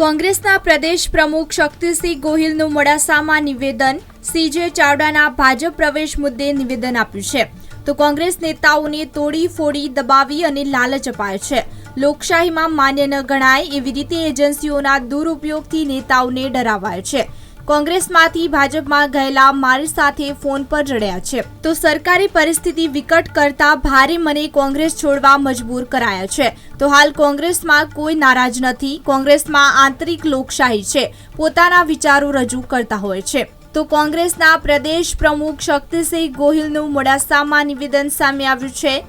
કોંગ્રેસના પ્રદેશ પ્રમુખ શક્તિસિંહ ગોહિલનું મોડાસામાં નિવેદન. સીજે ચાવડાના ભાજપ પ્રવેશ મુદ્દે નિવેદન આપ્યું છે. તો કોંગ્રેસ નેતાઓને તોડી, ફોડી, દબાવી અને લાલચ અપાય છે. લોકશાહીમાં માન્ય ન ગણાય એવી રીતે એજન્સીઓના દુરુપયોગથી નેતાઓને ડરાવાય છે. કોંગ્રેસમાંથી ભાજપમાં ગયેલા મારી સાથે ફોન પર રડ્યા છે. તો સરકારી પરિસ્થિતિ વિકટ કરતા ભારે મને કોંગ્રેસ છોડવા મજબૂર કરાયા છે. તો હાલ કોંગ્રેસમાં કોઈ નારાજ નથી. કોંગ્રેસમાં આંતરિક લોકશાહી છે. પોતાના વિચારો રજૂ કરતા હોય છે. તો કોંગ્રેસના પ્રદેશ પ્રમુખ શક્તિસિંહ ગોહિલનું મોડાસામાં નિવેદન સામે આવ્યું છે.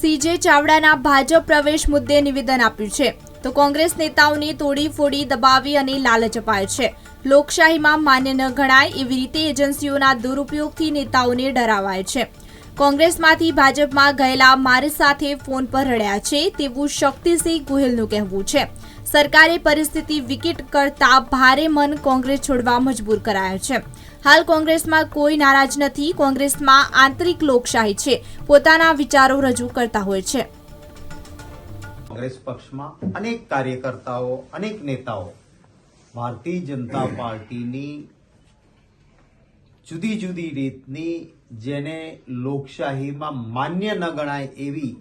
સીજે ચાવડાના ભાજપ પ્રવેશ મુદ્દે નિવેદન આપ્યું છે. તો કોંગ્રેસ નેતાઓને તોડી ફોડી દબાવી અને લાલચ અપાય છે. લોકશાહીમાં માન્ય ન ગણાય એવી રીતે એજન્સીઓના દુરુપયોગથી નેતાઓને ડરાવાય છે. કોંગ્રેસમાંથી ભાજપમાં ગયેલા મારી સાથે ફોન પર રડ્યા છે તેવું શક્તિસિંહ ગોહિલનું કહેવું છે. સરકારે પરિસ્થિતિ વિકટ કરતા ભારે મન કોંગ્રેસ છોડવા મજબૂર કરાયા છે. હાલ કોંગ્રેસમાં કોઈ નારાજ નથી, કોંગ્રેસમાં આંતરિક લોકશાહી છે, પોતાના વિચારો રજૂ કરતા હોય છે. કોંગ્રેસ પક્ષમાં અનેક કાર્યકર્તાઓ, અનેક નેતાઓ ભારતીય જનતા પાર્ટીની જુદી જુદી રીતની જેને લોકશાહીમાં માન્ય ન ગણાય એવી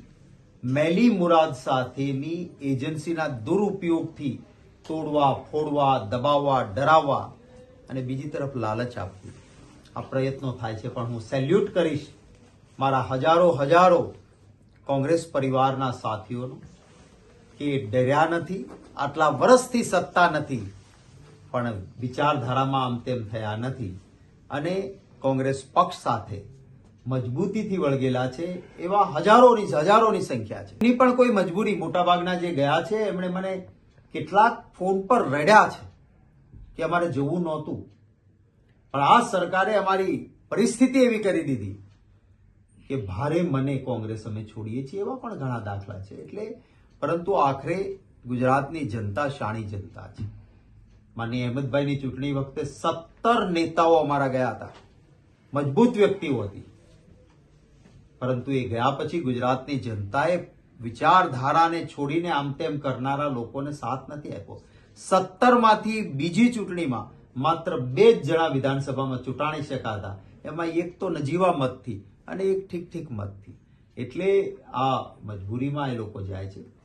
મેલી મુરાદ સાથેની એજન્સીના દુરુપયોગથી તોડવા, ફોડવા, દબાવવા, ડરાવવા અને બીજી તરફ લાલચ આપવી. આ પ્રયત્નો થાય છે પણ હું સેલ્યુટ કરીશ મારા હજારો હજારો કોંગ્રેસ પરિવારના સાથીઓનો કે ડર્યા નથી, આટલા વર્ષથી સત્તા નથી પણ વિચારધારામાં આમ તેમ થયા નથી. અને કોંગ્રેસ પક્ષ સાથે મજબૂતીથી વળગેલા છે, એવા હજારોની હજારોની સંખ્યા છે. એની પણ કોઈ મજબૂરી મોટાભાગના જે ગયા છે, એમણે મને કેટલાક ફોન પર રડ્યા છે કે અમારે જવું નહોતું. પણ આ સરકારે અમારી પરિસ્થિતિ એવી કરી દીધી કે ભારે મને કોંગ્રેસ અમે છોડીએ છીએ એવા પણ ઘણા દાખલા છે. એટલે પરંતુ આખરે ગુજરાતની જનતા શાણી જનતા છે. માનનીય અહેમદભાઈની ચૂંટણી વખતે સત્તર નેતાઓ અમારા ગયા હતા. મજબૂત વ્યક્તિઓ હતી. પરંતુ એ ગયા પછી ગુજરાતની જનતાએ વિચારધારાને છોડીને આમ તેમ કરનારા લોકોને સાથ નથી આપ્યો. સત્તરમાંથી બીજી ચૂંટણીમાં માત્ર બે જ જણા વિધાનસભામાં ચૂંટાણી શકાતા. એમાં એક તો નજીવા મતથી અને એક ઠીક ઠીક મતથી. એટલે આ મજબૂરીમાં એ લોકો જાય છે.